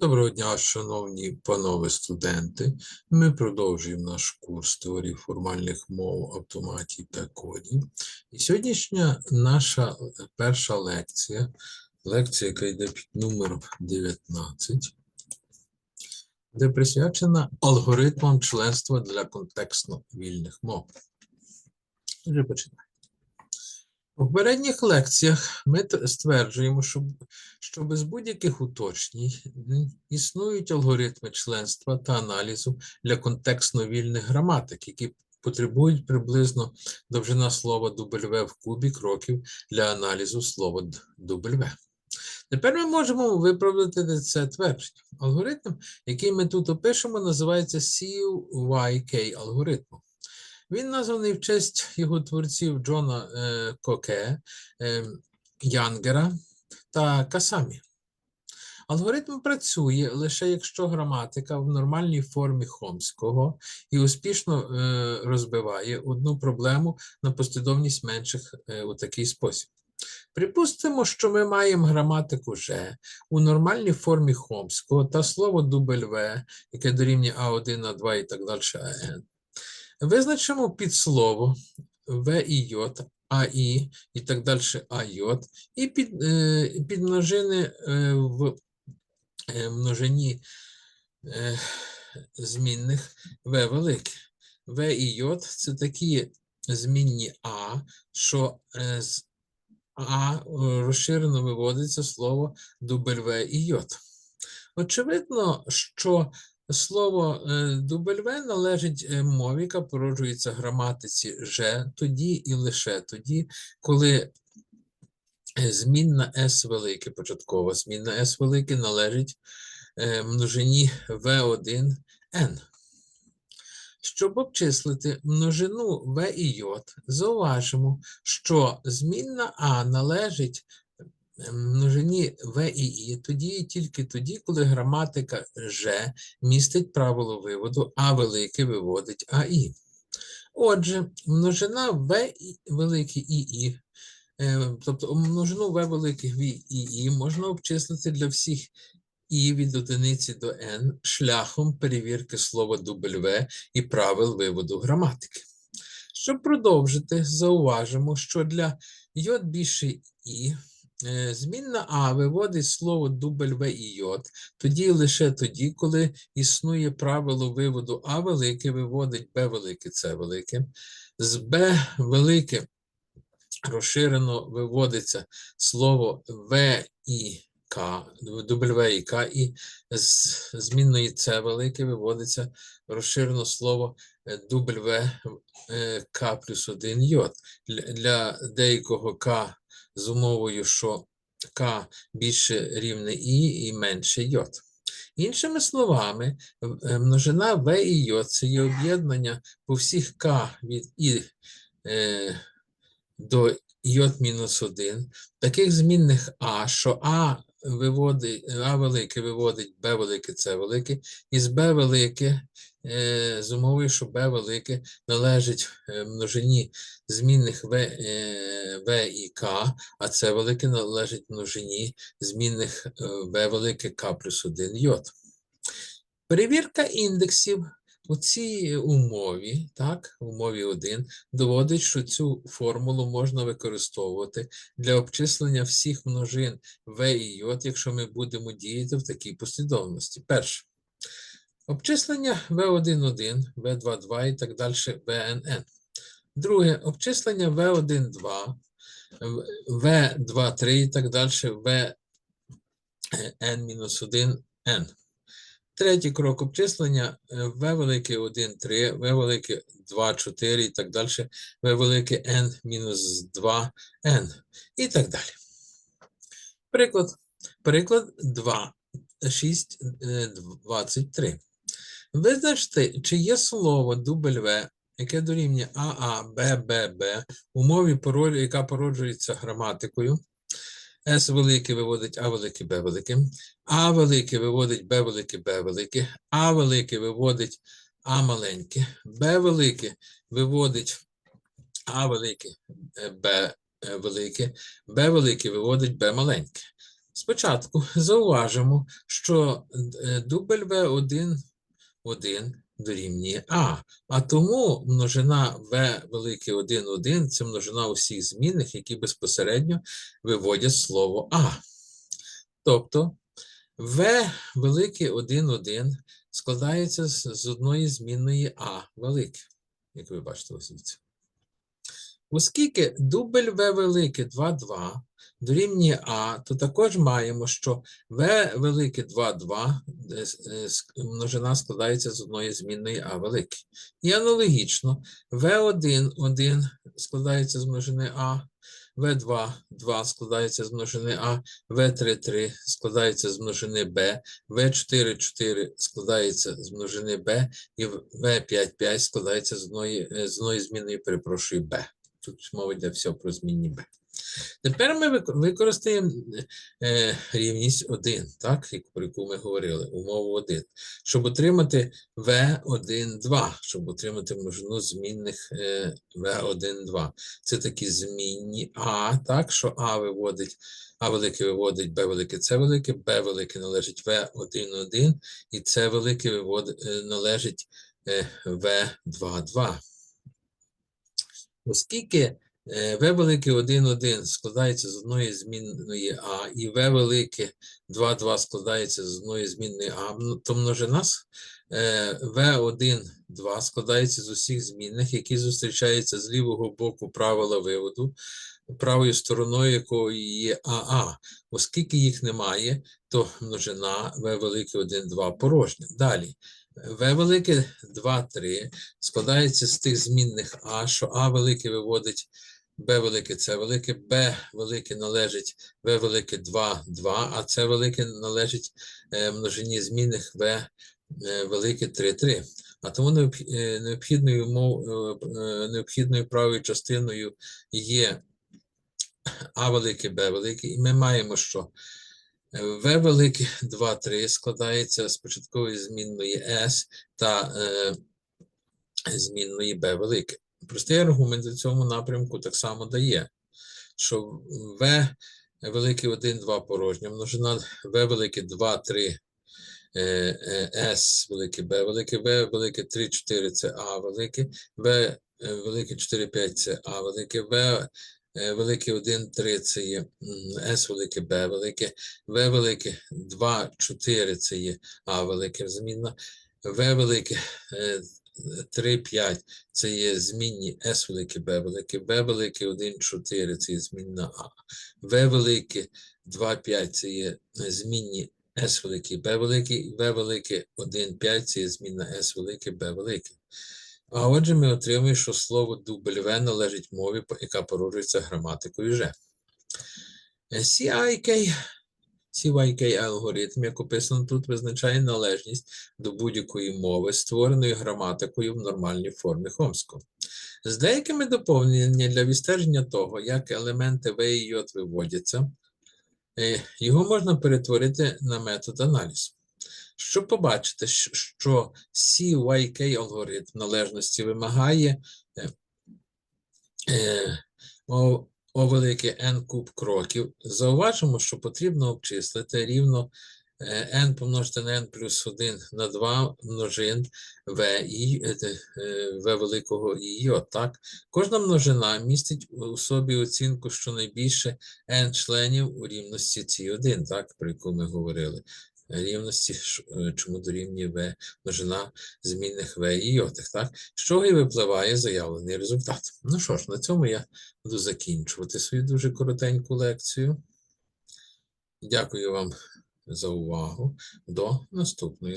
Доброго дня, шановні панове студенти. Ми продовжуємо наш курс теорії формальних мов, автоматів та кодів. І сьогоднішня наша перша лекція, лекція, яка йде під номером 19, де присвячена алгоритмам членства для контекстно вільних мов. Вже починаємо. У попередніх лекціях ми стверджуємо, що, що без будь-яких уточнень існують алгоритми членства та аналізу для контекстно вільних граматик, які потребують приблизно довжина слова W в кубі кроків для аналізу слова W. Тепер ми можемо виправдати це твердження. Алгоритм, який ми тут опишемо, називається CYK алгоритмом. Він названий в честь його творців Джона е, Коке, е, Янгера та Касамі. Алгоритм працює лише якщо граматика в нормальній формі Хомського і успішно е, розбиває одну проблему на послідовність менших е, у такий спосіб. Припустимо, що ми маємо граматику «же» у нормальній формі Хомського та слово W, яке дорівнює А1, А2 і так далі АН. Визначимо підслово В і Й, АІ і так далі АЙ, і під, е, підмножини е, в е, множині змінних В велике. В і Й це такі змінні А, що з А розширено виводиться слово W і Й. Очевидно, що слово е, W належить е, мові, яка породжується граматиці «же» тоді і лише тоді, коли е, змінна S велике, початкова змінна S велике належить е, множині V1 N. Щоб обчислити множину В і Й, зауважимо, що змінна А належить е, множині В і І тоді і тільки тоді, коли граматика «же» містить правило виводу А велике виводить АІ. Отже, множина В і- велике і І, е, тобто множину В великих В і І можна обчислити для всіх І від одиниці до N шляхом перевірки слова W і правил виводу граматики. Щоб продовжити, зауважимо, що для J більше І змінна А виводить слово W і J тоді лише тоді, коли існує правило виводу А велике виводить Б велике С велике. З Б велике розширено виводиться слово В і К, W і К, і з змінної С велике виводиться розширено слово е, W е, К плюс 1 йод. Для деякого К з умовою, що К більше рівне І і менше Й. Іншими словами, е, множина В і Й це є об'єднання по всіх К від І е, до J-1, таких змінних А, що А виводить, А велике виводить Б велике, С велике, і з Б велике е, з умовою, що Б велике належить е, множині змінних В, е, В і К, а С велике належить множині змінних В велике К плюс 1 йод. Перевірка індексів у цій умові, так, умові 1, доводить, що цю формулу можна використовувати для обчислення всіх множин В і J, якщо ми будемо діяти в такій послідовності. Перше. Обчислення В1,1, В2,2 і так далі ВНН. Друге. Обчислення В1,2, В2,3 і так далі ВН-1N. Третій крок обчислення е, В велике 1, 3, В велике 2, 4 і так далі, В велике N мінус 2, N і так далі. Приклад. Приклад 2, 6, е, 23. Визначте, чи є слово W, яке дорівнює АА, ББ, у мові, пороль- яка породжується граматикою. С велике виводить А велике, Б велике. А велике виводить Б велике, Б велике, А велике виводить А маленьке, Б велике виводить А велике, е, Б е, велике, Б велике виводить Б маленьке. Спочатку зауважимо, що е, дубль В1 1 дорівнює А, а тому множина В велике 1, 1 – це множина усіх змінних, які безпосередньо виводять слово А. Тобто В велике 1, 1 складається з, з одної змінної А велике, як ви бачите ось звідси. Оскільки дубль В велике 2, 2 дорівнює А, то також маємо, що В велике 2, 2 е, е, множина складається з одної змінної А велике. І аналогічно В1, 1 складається з множини А, В2, 2 складається з множини А, В3, 3 складається з множини Б, В4, 4 складається з множини Б, і В5, 5 складається з одної, е, з одної змінної, перепрошую, Б. Тут мова йде все про змінні Б. Тепер ми використаємо е, рівність 1, так, про яку ми говорили, умову 1, щоб отримати V1, 2, щоб отримати множину змінних е, V1, 2. Це такі змінні А, так, що А виводить, А велике виводить Б велике, С велике, Б велике належить В1, 1, і С велике виводить, е, належить е, В2, 2. Оскільки е, В велике 1, 1 складається з одної змінної А, і В велике 2, 2 складається з одної змінної А, то множина е, В1, 2 складається з усіх змінних, які зустрічаються з лівого боку правила виводу, правою стороною якої є АА. Оскільки їх немає, то множина В велике 1, 2 порожня. Далі. В велике 2, 3 складається з тих змінних А, що А велике виводить Б велике, С велике, Б велике належить В велике 2, 2, а С велике належить е, множині змінних В е, велике 3, 3. А тому е, необхідною, мов, необхідною правою частиною є А велике, Б велике, і ми маємо, що В велике 2, 3 складається з початкової змінної S та е, змінної b велике. Простий аргумент у цьому напрямку так само дає, що v велике 1, 2 порожня, множина v велике 2, 3, е, е, s велике b велике, v велике 3, 4 це a велике, v е, велике 4, 5 це a велике, v е, велике 1, 3 це є s велике b велике, v велике 2, 4 це є a велике змінна, v велике 3, 5 це є змінні S велике, B велике, B велике 1, 4 це є змінна А. В велике 2, 5 це є е, змінні S велике, B велике, V велике 1, 5 це є змінна S велике, B велике. А отже, ми отримуємо, що слово W належить мові, яка породжується граматикою Ж. Е, CIK CYK алгоритм, як описано тут, визначає належність до будь-якої мови, створеної граматикою в нормальній формі Хомського. З деякими доповненнями для відстеження того, як елементи В і J виводяться, е, його можна перетворити на метод аналізу. Щоб побачити, що CYK алгоритм належності вимагає е, е, о, n куб кроків, зауважимо, що потрібно обчислити рівно е, n помножити на n плюс 1 на 2 множин v, і, е, те, е, v великого і j. Так? Кожна множина містить у собі оцінку щонайбільше n членів у рівності ці 1, так, про яку ми говорили. Рівності, е, чому дорівнює В множина змінних В і йотих, так? З чого і випливає заявлений результат. Ну що ж, на цьому я буду закінчувати свою дуже коротеньку лекцію. Дякую вам за увагу. До наступної лекції.